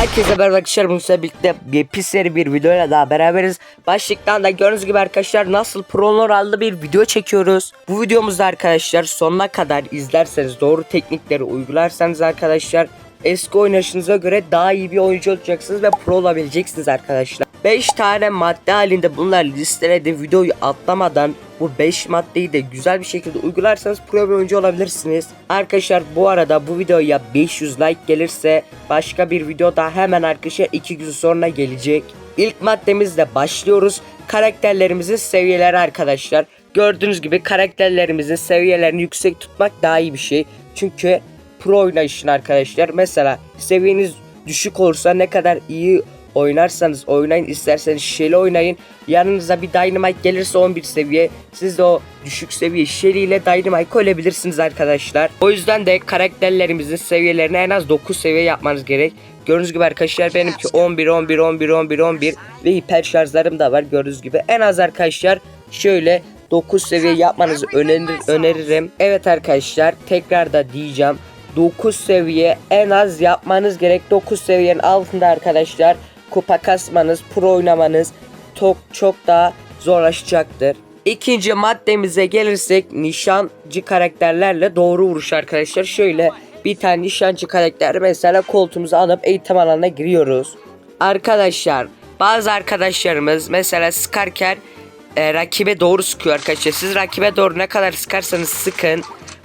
Herkese merhaba arkadaşlar bu sefer birlikte seri bir videoyla daha beraberiz. Başlıktan da gördüğünüz gibi arkadaşlar nasıl pronor adlı bir video çekiyoruz. Bu videomuzda arkadaşlar sonuna kadar izlerseniz doğru teknikleri uygularsanız arkadaşlar eski oynayışınıza göre daha iyi bir oyuncu olacaksınız ve pro olabileceksiniz arkadaşlar. 5 tane madde halinde bunlar listeledim videoyu atlamadan bu 5 maddeyi de güzel bir şekilde uygularsanız pro bir oyuncu olabilirsiniz. Arkadaşlar bu arada bu videoya 500 like gelirse başka bir video daha hemen arkadaşlar 2 gün sonra gelecek. İlk maddemizle başlıyoruz. Karakterlerimizin seviyeleri arkadaşlar. Gördüğünüz gibi karakterlerimizin seviyelerini yüksek tutmak daha iyi bir şey. Çünkü pro oynayışın arkadaşlar. Mesela seviyeniz düşük olursa ne kadar iyi oynarsanız oynayın isterseniz şişeli oynayın. Yanınıza bir Dynamite gelirse 11 seviye. Siz de o düşük seviye şişeli ile Dynamite koyabilirsiniz arkadaşlar. O yüzden de karakterlerimizin seviyelerini en az 9 seviye yapmanız gerek. Gördüğünüz gibi arkadaşlar benimki 11 11 11 11 11 ve hiper şarjlarım da var gördüğünüz gibi. En az arkadaşlar şöyle 9 seviye yapmanızı önerir, öneririm. Evet arkadaşlar tekrar da diyeceğim. 9 seviye en az yapmanız gerek. 9 seviyenin altında arkadaşlar kupa kasmanız, pro oynamanız çok çok daha zorlaşacaktır. İkinci maddemize gelirsek nişancı karakterlerle doğru vuruş arkadaşlar. Şöyle bir tane nişancı karakter mesela koltuğumuzu alıp eğitim alanına giriyoruz. Arkadaşlar bazı arkadaşlarımız mesela sıkarken e, rakibe doğru sıkıyor arkadaşlar. Siz rakibe doğru ne kadar sıkarsanız sıkın.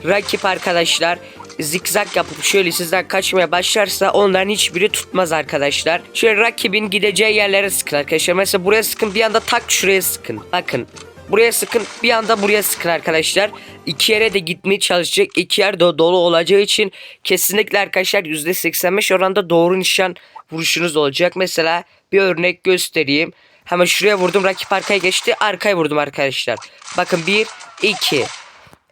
Rakip arkadaşlar zikzak yapıp şöyle sizden kaçmaya başlarsa onların hiçbiri tutmaz arkadaşlar. Şöyle rakibin gideceği yerlere sıkın arkadaşlar. Mesela buraya sıkın bir anda tak şuraya sıkın. Bakın buraya sıkın bir anda buraya sıkın arkadaşlar. İki yere de gitmeye çalışacak. İki yer de dolu olacağı için kesinlikle arkadaşlar %85 oranda doğru nişan vuruşunuz olacak. Mesela bir örnek göstereyim. Hemen şuraya vurdum rakip arkaya geçti arkaya vurdum arkadaşlar. Bakın 1 2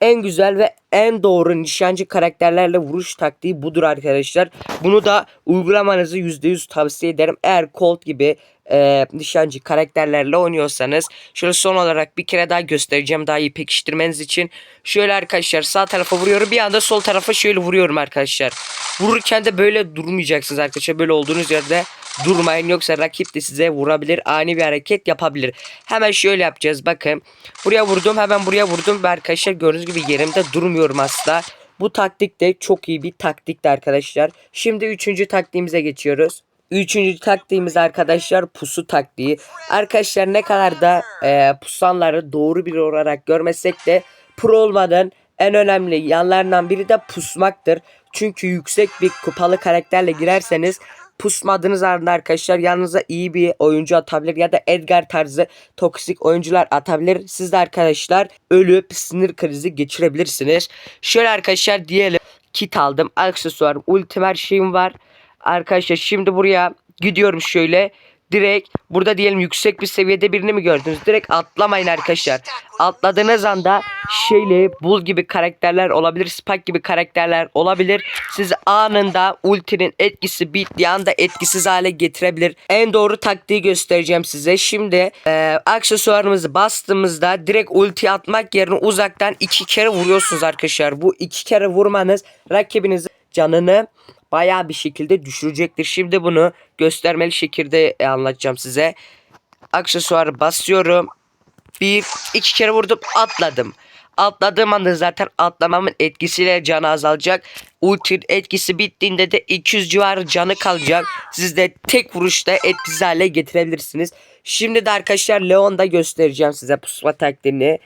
en güzel ve en doğru nişancı karakterlerle vuruş taktiği budur arkadaşlar. Bunu da uygulamanızı %100 tavsiye ederim. Eğer Colt gibi e, nişancı karakterlerle oynuyorsanız şöyle son olarak bir kere daha göstereceğim daha iyi pekiştirmeniz için. Şöyle arkadaşlar sağ tarafa vuruyorum bir anda sol tarafa şöyle vuruyorum arkadaşlar. Vururken de böyle durmayacaksınız arkadaşlar. Böyle olduğunuz yerde durmayın yoksa rakip de size vurabilir ani bir hareket yapabilir. Hemen şöyle yapacağız bakın. Buraya vurdum hemen buraya vurdum ve arkadaşlar gördüğünüz gibi yerimde durmuyorum asla. Bu taktik de çok iyi bir taktikti arkadaşlar. Şimdi üçüncü taktiğimize geçiyoruz. Üçüncü taktiğimiz arkadaşlar pusu taktiği. Arkadaşlar ne kadar da e, pusanları doğru bir olarak görmesek de pro olmanın en önemli yanlarından biri de pusmaktır. Çünkü yüksek bir kupalı karakterle girerseniz pusmadığınız anda arkadaşlar yanınıza iyi bir oyuncu atabilir ya da Edgar tarzı toksik oyuncular atabilir. Siz de arkadaşlar ölüp sinir krizi geçirebilirsiniz. Şöyle arkadaşlar diyelim kit aldım aksesuarım ultim her şeyim var. Arkadaşlar şimdi buraya gidiyorum şöyle direkt burada diyelim yüksek bir seviyede birini mi gördünüz? Direkt atlamayın arkadaşlar. Atladığınız anda şeyle bul gibi karakterler olabilir. Spike gibi karakterler olabilir. Sizi anında ultinin etkisi bittiği anda etkisiz hale getirebilir. En doğru taktiği göstereceğim size. Şimdi e, aksesuarımızı bastığımızda direkt ulti atmak yerine uzaktan iki kere vuruyorsunuz arkadaşlar. Bu iki kere vurmanız rakibinizin canını bayağı bir şekilde düşürecektir. Şimdi bunu göstermeli şekilde e, anlatacağım size. Aksesuarı basıyorum. Bir iki kere vurdum atladım. Atladığım anda zaten atlamamın etkisiyle canı azalacak. Ulti etkisi bittiğinde de 200 civarı canı kalacak. Siz de tek vuruşta etkisiz hale getirebilirsiniz. Şimdi de arkadaşlar Leon'da göstereceğim size pusma taktiğini.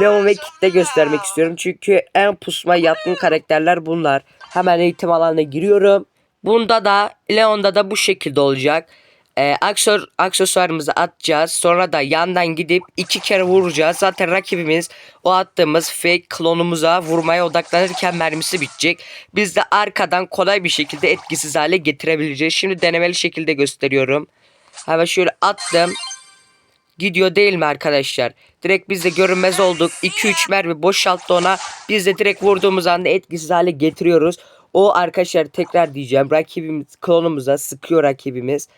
Leon ve Kit'te göstermek istiyorum. Çünkü en pusma yatkın karakterler bunlar. Hemen eğitim alanına giriyorum. Bunda da Leon'da da bu şekilde olacak. Ee, aksor, aksesuarımızı atacağız. Sonra da yandan gidip iki kere vuracağız. Zaten rakibimiz o attığımız fake klonumuza vurmaya odaklanırken mermisi bitecek. Biz de arkadan kolay bir şekilde etkisiz hale getirebileceğiz. Şimdi denemeli şekilde gösteriyorum. Hemen şöyle attım. Gidiyor değil mi arkadaşlar? Direkt biz de görünmez olduk. 2-3 mermi boşalttı ona. Biz de direkt vurduğumuz anda etkisiz hale getiriyoruz. O arkadaşlar tekrar diyeceğim. Rakibimiz klonumuza sıkıyor rakibimiz.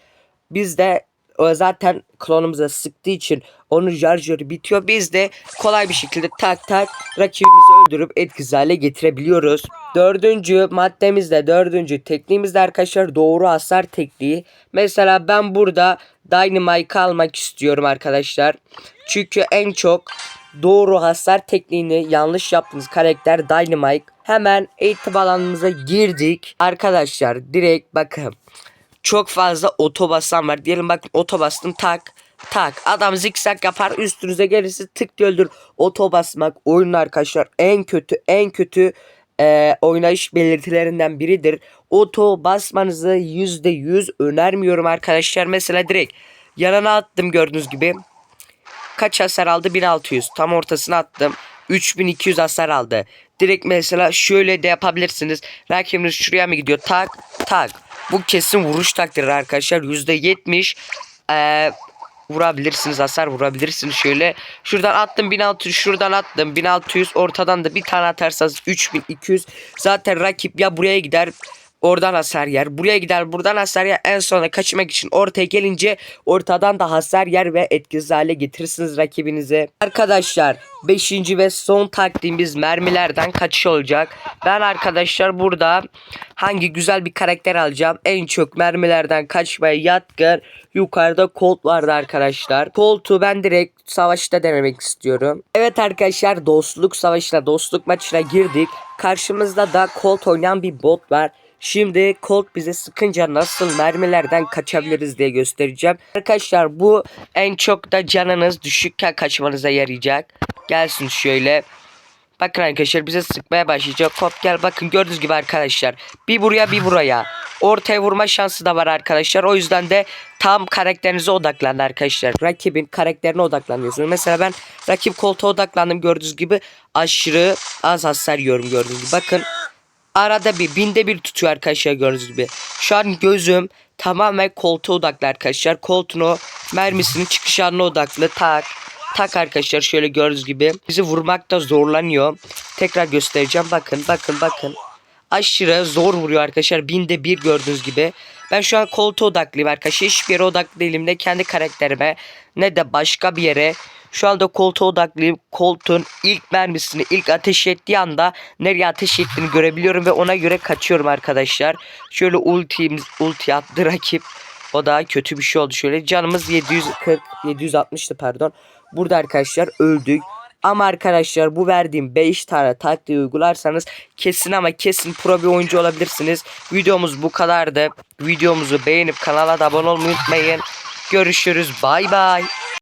Biz de o zaten klonumuza sıktığı için onun şarjörü bitiyor. Biz de kolay bir şekilde tak tak rakibimizi öldürüp etkisiz hale getirebiliyoruz. Dördüncü maddemizde dördüncü tekniğimizde arkadaşlar doğru hasar tekniği. Mesela ben burada Dynamite almak istiyorum arkadaşlar. Çünkü en çok doğru hasar tekniğini yanlış yaptığınız karakter Dynamite. Hemen eğitim alanımıza girdik. Arkadaşlar direkt bakın. Çok fazla oto basan var. Diyelim bakın oto bastım tak tak. Adam zikzak yapar üstünüze gelirse tık diye öldür. Oto basmak oyunun arkadaşlar en kötü en kötü e, oynayış belirtilerinden biridir. Oto basmanızı %100 önermiyorum arkadaşlar. Mesela direkt yanına attım gördüğünüz gibi. Kaç hasar aldı? 1600. Tam ortasına attım. 3200 hasar aldı. Direkt mesela şöyle de yapabilirsiniz. Rakibiniz şuraya mı gidiyor? Tak tak. Bu kesin vuruş takdiri arkadaşlar. %70 eee vurabilirsiniz hasar vurabilirsiniz şöyle. Şuradan attım 1600 şuradan attım 1600 ortadan da bir tane atarsanız 3200 zaten rakip ya buraya gider oradan hasar yer. Buraya gider buradan hasar yer. En sona kaçmak için ortaya gelince ortadan da hasar yer ve etkisiz hale getirirsiniz rakibinize. Arkadaşlar 5. ve son taktiğimiz mermilerden kaçış olacak. Ben arkadaşlar burada hangi güzel bir karakter alacağım. En çok mermilerden kaçmaya yatkın yukarıda Colt vardı arkadaşlar. Colt'u ben direkt savaşta denemek istiyorum. Evet arkadaşlar dostluk savaşına dostluk maçına girdik. Karşımızda da Colt oynayan bir bot var. Şimdi Colt bize sıkınca nasıl mermilerden kaçabiliriz diye göstereceğim. Arkadaşlar bu en çok da canınız düşükken kaçmanıza yarayacak. Gelsin şöyle. Bakın arkadaşlar bize sıkmaya başlayacak. Colt gel bakın gördüğünüz gibi arkadaşlar. Bir buraya bir buraya. Ortaya vurma şansı da var arkadaşlar. O yüzden de tam karakterinize odaklanın arkadaşlar. Rakibin karakterine odaklanıyorsunuz. Mesela ben rakip koltuğa odaklandım gördüğünüz gibi. Aşırı az hasar yiyorum gördüğünüz gibi. Bakın arada bir binde bir tutuyor arkadaşlar gördüğünüz gibi. Şu an gözüm tamamen koltuğa odaklı arkadaşlar. Koltuğun o mermisinin çıkış odaklı. Tak tak arkadaşlar şöyle gördüğünüz gibi. Bizi vurmakta zorlanıyor. Tekrar göstereceğim. Bakın bakın bakın. Aşırı zor vuruyor arkadaşlar. Binde bir gördüğünüz gibi. Ben şu an koltuğa odaklıyım arkadaşlar. Hiçbir yere odaklı değilim. Ne kendi karakterime ne de başka bir yere. Şu anda koltuğa odaklıyım. Koltuğun ilk mermisini ilk ateş ettiği anda nereye ateş ettiğini görebiliyorum ve ona göre kaçıyorum arkadaşlar. Şöyle ulti, ulti attı rakip. O da kötü bir şey oldu şöyle. Canımız 740 760'tı pardon. Burada arkadaşlar öldük. Ama arkadaşlar bu verdiğim 5 tane taktiği uygularsanız kesin ama kesin pro bir oyuncu olabilirsiniz. Videomuz bu kadardı. Videomuzu beğenip kanala da abone olmayı unutmayın. Görüşürüz. Bay bay.